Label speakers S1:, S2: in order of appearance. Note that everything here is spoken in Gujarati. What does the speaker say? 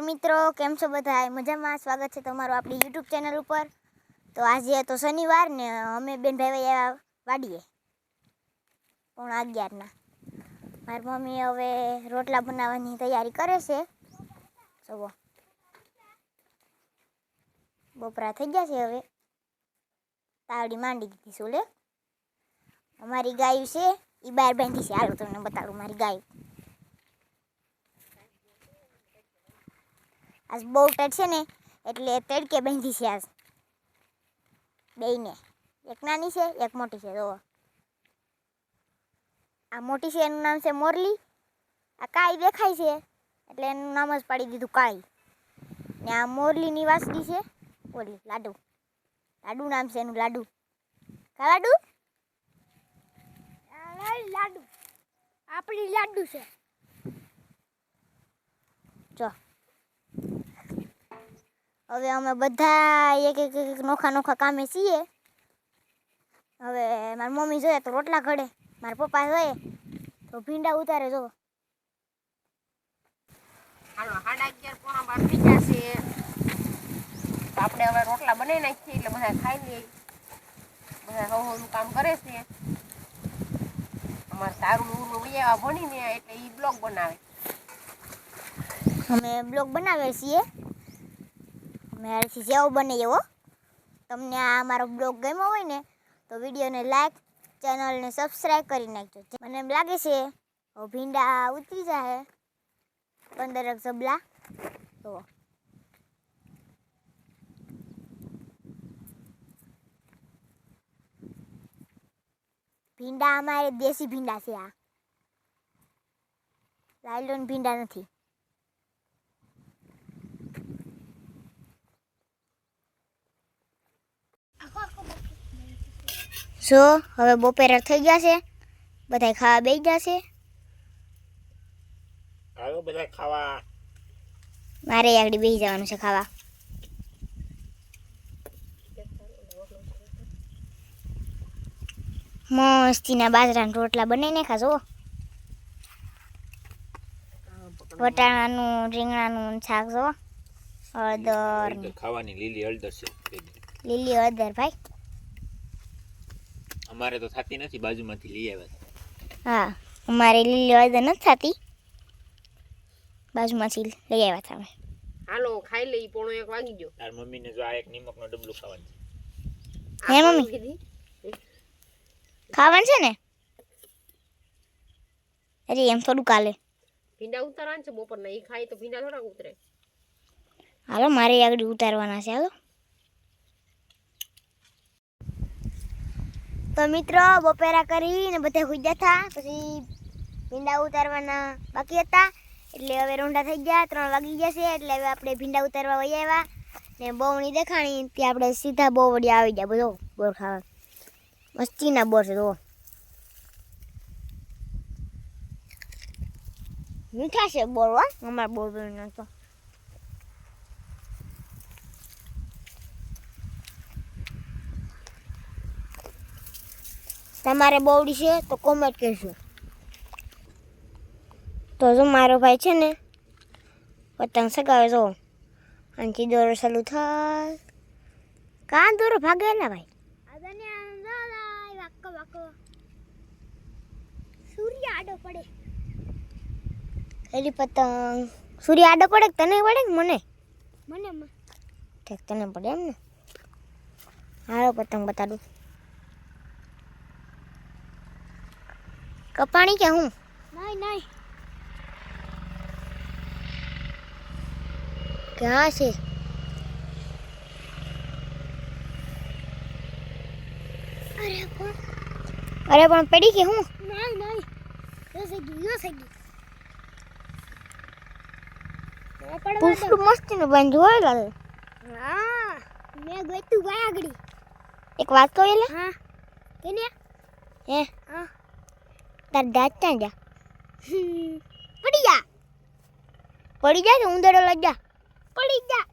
S1: નમસ્કાર મિત્રો, કેમ છો બધા મજામાં? સ્વાગત છે તમારું આપણી યુટ્યુબ ચેનલ ઉપર. તો આજે તો શનિવાર ને અમે બેન ભાઈ આવ્યા વાડીએ. પોણા અગિયારના. મારી મમ્મી હવે રોટલા બનાવવાની તૈયારી કરે છે. જુઓ. બપરા થઈ ગયા છે હવે. તાવડી માંડી દીધી શું લે અમારી ગાયું છે એ બહાર બાંધી છે. હાલો તમને બતાડું મારી ગાયું. આજ બહુ ટેડ છે ને એટલે તડકે બાંધી છે આજ. બેયને. એક નાની છે એક મોટી છે જોવો. આ મોટી છે એનું નામ છે મોરલી. આ કાઈ દેખાય છે એટલે એનું નામ જ પાડી દીધું કાઈ. ને આ મોરલીની વાસડી છે ઓલી લાડુ. લાડુ નામ છે એનું લાડુ. કા લાડુ?
S2: લાડુ. આપણી લાડુ છે.
S1: જો. હવે અમે બધા એક એક એક નોખા નોખા કામે છીએ. હવે મારી મમ્મી જોઈએ તો રોટલા ઘડે મારા પપ્પા જોઈએ તો ભીંડા ઉતારે જો
S2: હાલો સાડા અગિયાર પોણા બાર છે. તો આપણે હવે રોટલા બનાવી નાખીએ એટલે બધા ખાઈ લઈએ બધા હવ હવનું કામ કરે છે. અમારે સારું ઉરું વૈયા ભણીને એટલે એ બ્લોગ બનાવે.
S1: અમે બ્લોગ બનાવીએ છીએ. હાલથી જેવો બને એવો તમને આ મારો બ્લોગ ગમ્યો હોય ને, તો વિડીયોને લાઈક ચેનલને સબસ્ક્રાઈબ કરી નાખજો. મને એમ લાગે છે, હવે ભીંડા ઉતરી જાય પંદરક જબલા તો. ભીંડા અમારે દેશી ભીંડા છે આ. લાયલોન ભીંડા નથી. જો હવે બપોરા થઈ ગયા છે. બધા ખાવા બેસી ગયા છે.
S3: હાલો બધા ખાવા.
S1: મારે આગળ બેસી જવાનું છે ખાવા. મસ્તીના બાજરાના રોટલા બનાવીને ખાશો વટાણાનું રીંગણાનું શાક જો હળદર
S3: ખાવાની લીલી હળદર છે
S1: લીલી હળદર ભાઈ.
S3: અમારે તો થતી નથી બાજુમાંથી લઈ આવ્યા
S1: હા અમારે લીલી હળદર નથી થતી. બાજુમાંથી લઈ આવ્યા હતા અમે.
S2: હાલો ખાઈ લઈ પોણો એક વાગી ગયો.
S3: તાર મમ્મીને જો આ એક નિમકનો ડબલું ખાવાનું છે.
S1: હે, મમ્મી?
S2: કીધી?
S1: ખાવાનું છે ને? અરે એમ થોડું કાલે.
S2: ભીંડા ઉતારવાના છે બપોરના એ ખાય તો ભીંડા થોડા ઉતરે.
S1: હાલો મારે આગળ ઉતારવાના છે હાલો. તો મિત્રો, બપોરા કરીને બધા હુઈ હતા પછી ભીંડા ઉતારવાના બાકી હતા. એટલે હવે રૂંડા થઈ ગયા, ત્રણ વાગી ગયા છે. એટલે હવે આપણે ભીંડા ઉતારવા વહી આવ્યા. ને બહુણી દેખાણી, ત્યાં આપણે સીધા બહુ વડી આવી ગયા. બધો બોર ખાવા. મસ્તીના બોર છે તો મીઠા છે બોર, હો. અમારા બોર તો. તમારે બોવડી છે તો કોમેન્ટ કરજો. તો જો મારો ભાઈ છે ને પતંગ સગાવે જો. આનથી દોરો ચાલુ થાય. કાં દોરો ભાગે ના ભાઈ?
S2: સૂર્ય આડો પડે.
S1: એલી પતંગ. સૂર્ય આડો પડે કે તને પડે કે મને?
S2: મને
S1: ઠીક તને પડે એમ ને? હારો પતંગ બતાડું. કપાણી કે હું?
S2: નહીં નહીં
S1: ક્યાં છે?
S2: અરે પણ.
S1: અરે પણ પડી કે હું?
S2: નહીં નહીં યો સગી યો સગી.
S1: પૂછડું મસ્તીનું બાંધ્યું હોય લાગે
S2: હા મેં ગોતું ગયા આગળ
S1: એક વાત કહું એટલે
S2: હા કેને
S1: હે?
S2: હા.
S1: તાર દાંત ત્યાં જા.
S2: પડી જા.
S1: પડી જા તો ઉંદરડો લઈ જા.
S2: પડી જા.